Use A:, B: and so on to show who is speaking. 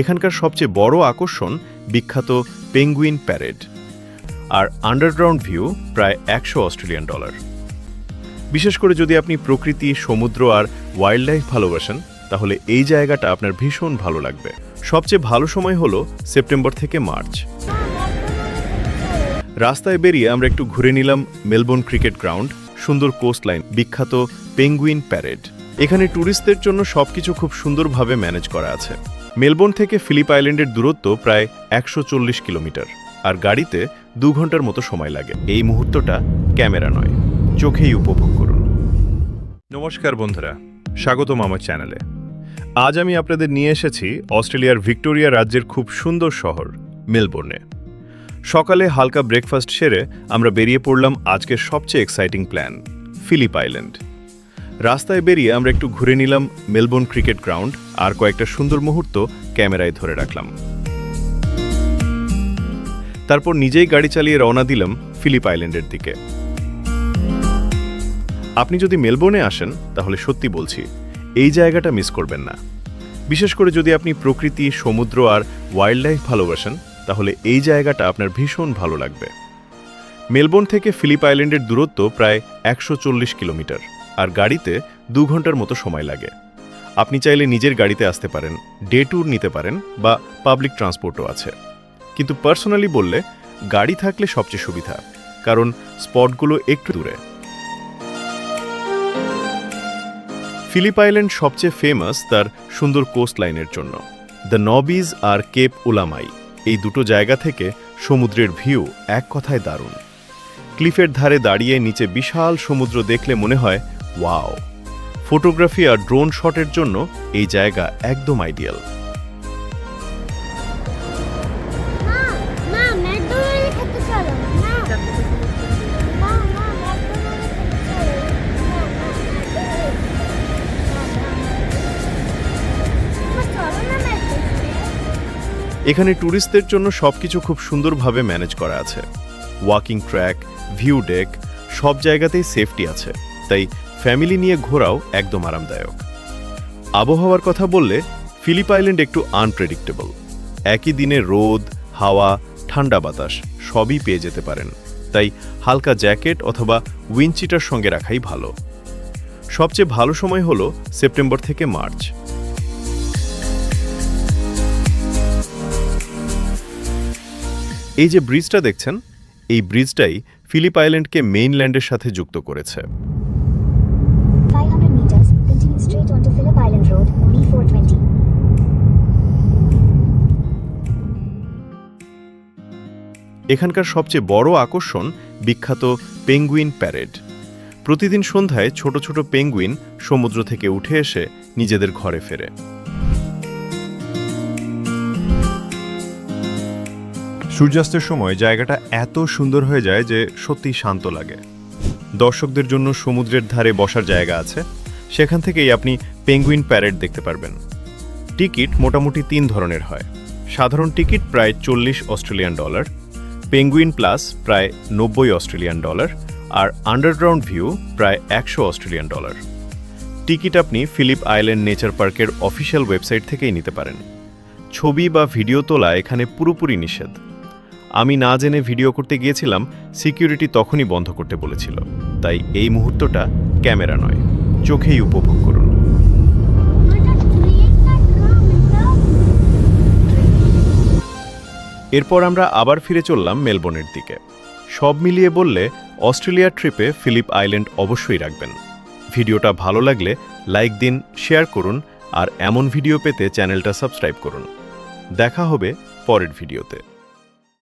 A: এখানকার সবচেয়ে বড় আকর্ষণ বিখ্যাত পেঙ্গুইন প্যারেড আর আন্ডারগ্রাউন্ড ভিউ প্রায় একশো অস্ট্রেলিয়ান ডলার। বিশেষ করে যদি আপনি প্রকৃতি, সমুদ্র আর ওয়াইল্ড লাইফ ভালোবাসেন, তাহলে এই জায়গাটা আপনার ভীষণ ভালো লাগবে। সবচেয়ে ভালো সময় হলো সেপ্টেম্বর থেকে মার্চ। রাস্তায় বেরিয়ে আমরা একটু ঘুরে নিলাম মেলবোর্ন ক্রিকেট গ্রাউন্ড, সুন্দর কোস্ট লাইন বিখ্যাত পেঙ্গুইন প্যারেড। এখানে ট্যুরিস্টদের জন্য সবকিছু খুব সুন্দরভাবে ম্যানেজ করা আছে। মেলবোর্ন থেকে ফিলিপ আইল্যান্ডের দূরত্ব প্রায় একশো চল্লিশ কিলোমিটার, আর গাড়িতে দু ঘণ্টার মতো সময় লাগে। এই মুহূর্তটা ক্যামেরা নয়, চোখেই উপভোগ করুন। নমস্কার বন্ধুরা, স্বাগতম আমার চ্যানেলে। আজ আমি আপনাদের নিয়ে এসেছি অস্ট্রেলিয়ার ভিক্টোরিয়া রাজ্যের খুব সুন্দর শহর, মেলবোর্নে। সকালে হালকা ব্রেকফাস্ট সেরে আমরা বেরিয়ে পড়লাম আজকের সবচেয়ে এক্সাইটিং প্ল্যান, ফিলিপ আইল্যান্ড। রাস্তায় বেরিয়ে আমরা একটু ঘুরে নিলাম মেলবোর্ন ক্রিকেট গ্রাউন্ড আর কয়েকটা সুন্দর মুহূর্ত ক্যামেরায় ধরে রাখলাম। তারপর নিজেই গাড়ি চালিয়ে রওনা দিলাম ফিলিপ আইল্যান্ডের দিকে। আপনি যদি মেলবোর্নে আসেন, তাহলে সত্যি বলছি, এই জায়গাটা মিস করবেন না। বিশেষ করে যদি আপনি প্রকৃতি, সমুদ্র আর ওয়াইল্ড লাইফ ভালোবাসেন, তাহলে এই জায়গাটা আপনার ভীষণ ভালো লাগবে। মেলবোর্ন থেকে ফিলিপ আইল্যান্ডের দূরত্ব প্রায় একশো চল্লিশ কিলোমিটার। আর গাড়িতে দু ঘণ্টার মতো সময় লাগে। আপনি চাইলে নিজের গাড়িতে আসতে পারেন, ডে ট্যুর নিতে পারেন বা পাবলিক ট্রান্সপোর্টও আছে। কিন্তু পার্সোনালি বললে, গাড়ি থাকলে সবচেয়ে সুবিধা, কারণ স্পটগুলো একটু দূরে। ফিলিপ আইল্যান্ড সবচেয়ে ফেমাস তার সুন্দর কোস্ট লাইনের জন্য। দ্য নবিজ আর কেপ উলামাই এই দুটো জায়গা থেকে সমুদ্রের ভিউ এক কথায় দারুণ। ক্লিফের ধারে দাঁড়িয়ে নিচে বিশাল সমুদ্র দেখলে মনে হয় ওয়াও ফটোগ্রাফি আর ড্রোন শটের জন্য এই জায়গা একদম আইডিয়াল এখানে ট্যুরিস্টদের জন্য সবকিছু খুব সুন্দরভাবে ম্যানেজ করা আছে। ওয়াকিং ট্র্যাক ভিউ ডেক সব জায়গাতেই সেফটি আছে। তাই ফ্যামিলি নিয়ে ঘোরাও একদম আরামদায়ক। আবহাওয়ার কথা বললে ফিলিপ আইল্যান্ড একটু আনপ্রেডিক্টেবল। একই দিনে রোদ, হাওয়া, ঠান্ডা বাতাস সবই পেয়ে যেতে পারেন। তাই হালকা জ্যাকেট অথবা উইনচিটার সঙ্গে রাখাই ভালো। সবচেয়ে ভালো সময় হলো সেপ্টেম্বর থেকে মার্চ। এই যে ব্রিজটা দেখছেন, এই ব্রিজটাই ফিলিপ আইল্যান্ডকে মেইনল্যান্ডের সাথে যুক্ত করেছে। এখানকার সবচেয়ে বড় আকর্ষণ বিখ্যাত পেঙ্গুইন প্যারেড। প্রতিদিন সন্ধ্যায় ছোট ছোট পেঙ্গুইন সমুদ্র থেকে উঠে এসে নিজেদের ঘরে ফেরে। সূর্যাস্তের সময় জায়গাটা এত সুন্দর হয়ে যায় যে সত্যিই শান্ত লাগে। দর্শকদের জন্য সমুদ্রের ধারে বসার জায়গা আছে, সেখান থেকেই আপনি পেঙ্গুইন প্যারেড দেখতে পারবেন। টিকিট মোটামুটি তিন ধরনের হয়। সাধারণ টিকিট প্রায় চল্লিশ অস্ট্রেলিয়ান ডলার পেঙ্গুইন প্লাস প্রায় নব্বই অস্ট্রেলিয়ান ডলার আর আন্ডারগ্রাউন্ড ভিউ প্রায় একশো অস্ট্রেলিয়ান ডলার। টিকিট আপনি ফিলিপ আইল্যান্ড নেচার পার্কের অফিসিয়াল ওয়েবসাইট থেকেই নিতে পারেন। ছবি বা ভিডিও তোলা এখানে পুরোপুরি নিষেধ। আমি না জেনে ভিডিও করতে গিয়েছিলাম, সিকিউরিটি তখনই বন্ধ করতে বলেছিল। তাই এই মুহূর্তটা ক্যামেরা নয়, চোখেই উপভোগ এরপর আমরা আবার ফিরে চললাম মেলবোর্নের দিকে। সব মিলিয়ে বললে, অস্ট্রেলিয়া ট্রিপে ফিলিপ আইল্যান্ড অবশ্যই রাখবেন। ভিডিওটা ভালো লাগলে লাইক দিন, শেয়ার করুন, আর এমন ভিডিও পেতে চ্যানেলটা সাবস্ক্রাইব করুন। দেখা হবে পরের ভিডিওতে।